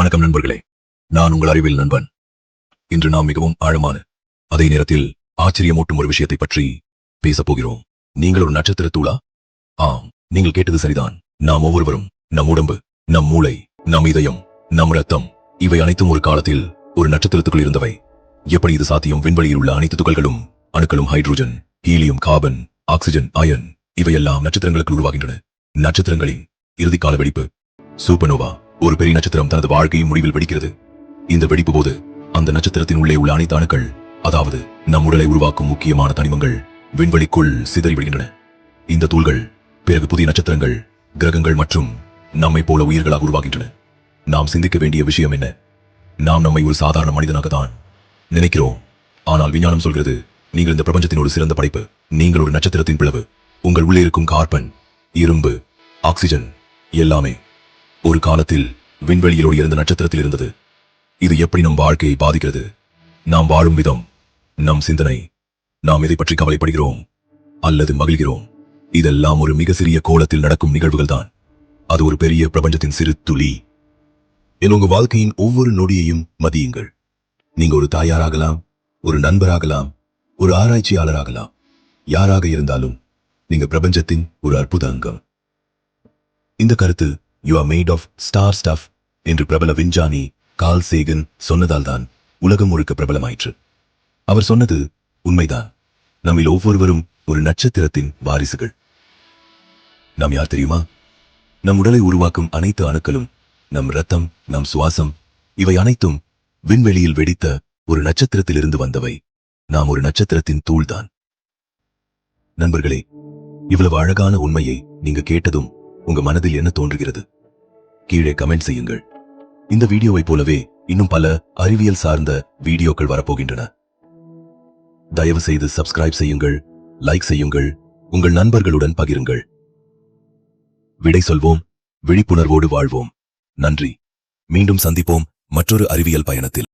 வணக்கம் நண்பர்களே. நான் உங்கள் அறிவியல் நண்பன். இன்று நாம் மிகவும் ஆழமான அதே நேரத்தில் ஆச்சரியமூட்டும் ஒரு விஷயத்தை பற்றி பேசப் போகிறோம். நீங்கள் ஒரு நட்சத்திர தூளா ஆம் நீங்கள் கேட்டது சரிதான். நாம் ஒவ்வொருவரும் நம் உடம்பு நம் மூளை நம் இதயம் நம் ரத்தம் இவை அனைத்தும் ஒரு காலத்தில் ஒரு நட்சத்திரத்துக்குள் இருந்தவை. எப்படி இது சாத்தியம்? விண்வெளியில் உள்ள அனைத்து துகள்களும் அணுக்களும் hydrogen helium carbon oxygen iron இவையெல்லாம் நட்சத்திரங்களுக்கு உருவாகின்றன. நட்சத்திரங்களின் இறுதிக்கால வெடிப்பு சூப்பர்னோவா ஒரு பெரிய நட்சத்திரம் தனது வாழ்க்கையின் முடிவில் வெடிக்கிறது. இந்த வெடிப்பு போது அந்த நட்சத்திரத்தின் உள்ளே உள்ள அனைத்து அணுக்கள் அதாவது நம் உடலை உருவாக்கும் முக்கியமான தனிமங்கள் விண்வெளிக்குள் சிதறி விடுகின்றன இந்த தூள்கள் பிறகு புதிய நட்சத்திரங்கள் கிரகங்கள் மற்றும் நம்மை போல உயிர்களாக உருவாகின்றன. நாம் சிந்திக்க வேண்டிய விஷயம் என்ன? நாம் நம்மை ஒரு சாதாரண மனிதனாக தான் நினைக்கிறோம். ஆனால் விஞ்ஞானம் சொல்கிறது நீங்கள் இந்த பிரபஞ்சத்தின் ஒரு சிறந்த படைப்பு நீங்கள் ஒரு நட்சத்திரத்தின் பிளவு. உங்கள் உள்ளே இருக்கும் கார்பன் இரும்பு ஆக்சிஜன் எல்லாமே ஒரு காலத்தில் விண்வெளியிலோடு இருந்த நட்சத்திரத்தில் இருந்தது. இது எப்படி நம் வாழ்க்கையை பாதிக்கிறது? நாம் வாழும் விதம் நம் சிந்தனை நாம் எதை பற்றி கவலைப்படுகிறோம் அல்லது மகிழ்கிறோம்? இதெல்லாம் ஒரு மிக சிறிய கோலத்தில் நடக்கும் நிகழ்வுகள் தான் அது ஒரு பெரிய பிரபஞ்சத்தின் சிறு துளி. என் உங்க வாழ்க்கையின் ஒவ்வொரு நொடியையும் மதியுங்கள். நீங்க ஒரு தாயாராகலாம் ஒரு நண்பராகலாம் ஒரு ஆராய்ச்சியாளராகலாம். யாராக இருந்தாலும் நீங்க பிரபஞ்சத்தின் ஒரு அற்புத அங்கம். இந்த கருத்து you are made of star stuff என்று பிரபல விஞ்ஞானி கால் சேகன் சொன்னதால் தான் உலகம் முழுக்க பிரபலமாயிற்று. அவர் சொன்னது உண்மைதான். நம்மில் ஒவ்வொருவரும் ஒரு நட்சத்திரத்தின் வாரிசுகள். நாம் யார் தெரியுமா? நம் உடலை உருவாக்கும் அனைத்து அணுக்களும் நம் ரத்தம் நம் சுவாசம் இவை அனைத்தும் விண்வெளியில் வெடித்த ஒரு நட்சத்திரத்திலிருந்து வந்தவை. நாம் ஒரு நட்சத்திரத்தின் தூள்தான். நண்பர்களே இவ்வளவு அழகான உண்மையை நீங்க கேட்டதும் உங்க மனதில் என்ன தோன்றுகிறது? கீழே கமெண்ட் செய்யுங்கள். இந்த வீடியோவை போலவே இன்னும் பல அறிவியல் சார்ந்த வீடியோக்கள் வரப்போகின்றன. தயவு செய்து சப்ஸ்கிரைப் செய்யுங்கள் லைக் செய்யுங்கள் உங்கள் நண்பர்களுடன் பகிருங்கள். விடை சொல்வோம் விழிப்புணர்வோடு வாழ்வோம். நன்றி. மீண்டும் சந்திப்போம் மற்றொரு அறிவியல் பயணத்தில்.